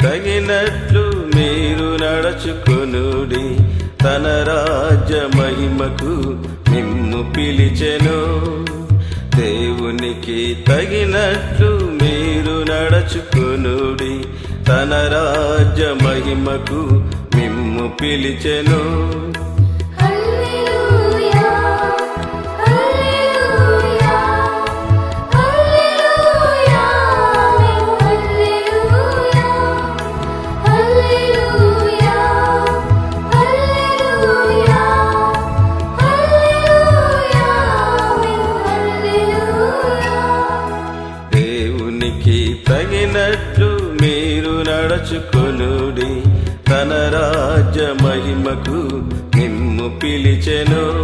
తగినట్లు మీరు నడచుకొనుడి. తన రాజ్య మహిమకు నిమ్ము పిలిచెను. దేవునికి తగినట్లు మీరు నడుచుకునుడి. తన రాజ్య మహిమకు మిమ్ము పిలిచెను. దేవునికి తగినట్లు మీరు నడచుకొనుడి. తన రాజ్య మహిమకు నిమ్ము పిలిచెను.